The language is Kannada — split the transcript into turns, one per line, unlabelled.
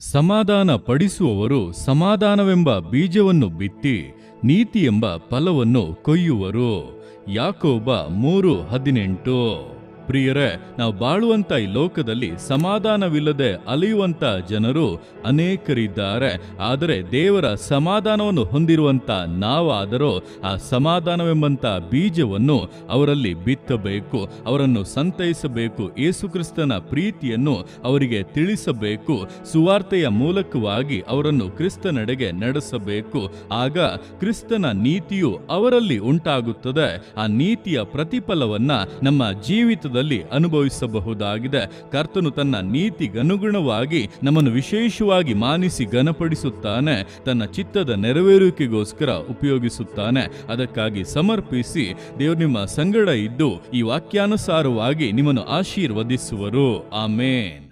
ಸಮಾಧಾನ ಪಡಿಸುವವರು ಸಮಾಧಾನವೆಂಬ ಬೀಜವನ್ನು ಬಿತ್ತಿ ನೀತಿ ಎಂಬ ಫಲವನ್ನು ಕೊಯ್ಯುವರು. ಯಾಕೋಬ ಮೂರು ಹದಿನೆಂಟು. ಪ್ರಿಯರೇ, ನಾವು ಬಾಳುವಂತ ಈ ಲೋಕದಲ್ಲಿ ಸಮಾಧಾನವಿಲ್ಲದೆ ಅಲೆಯುವಂತ ಜನರು ಅನೇಕರಿದ್ದಾರೆ. ಆದರೆ ದೇವರ ಸಮಾಧಾನವನ್ನು ಹೊಂದಿರುವಂತ ನಾವಾದರೂ, ಆ ಸಮಾಧಾನವೆಂಬಂತ ಬೀಜವನ್ನು ಅವರಲ್ಲಿ ಬಿತ್ತಬೇಕು. ಅವರನ್ನು ಸಂತೈಸಬೇಕು. ಯೇಸುಕ್ರಿಸ್ತನ ಪ್ರೀತಿಯನ್ನು ಅವರಿಗೆ ತಿಳಿಸಬೇಕು. ಸುವಾರ್ತೆಯ ಮೂಲಕವಾಗಿ ಅವರನ್ನು ಕ್ರಿಸ್ತನೆಡೆಗೆ ನಡೆಸಬೇಕು. ಆಗ ಕ್ರಿಸ್ತನ ನೀತಿಯು ಅವರಲ್ಲಿ ಉಂಟಾಗುತ್ತದೆ. ಆ ನೀತಿಯ ಪ್ರತಿಫಲವನ್ನ ನಮ್ಮ ಜೀವಿತದಲ್ಲಿ ಅನುಭವಿಸಬಹುದಾಗಿದೆ. ಕರ್ತನು ತನ್ನ ನೀತಿಗನುಗುಣವಾಗಿ ನಮ್ಮನ್ನು ವಿಶೇಷವಾಗಿ ಮಾನಿಸಿ ಘನಪಡಿಸುತ್ತಾನೆ. ತನ್ನ ಚಿತ್ತದ ನೆರವೇರುವಿಕೆಗೋಸ್ಕರ ಉಪಯೋಗಿಸುತ್ತಾನೆ. ಅದಕ್ಕಾಗಿ ಸಮರ್ಪಿಸಿ ದೇವರು ನಿಮ್ಮ ಸಂಗಡ ಇದ್ದು ಈ ವಾಕ್ಯಾನುಸಾರವಾಗಿ ನಿಮ್ಮನ್ನು ಆಶೀರ್ವದಿಸುವರು. ಆಮೇನ್.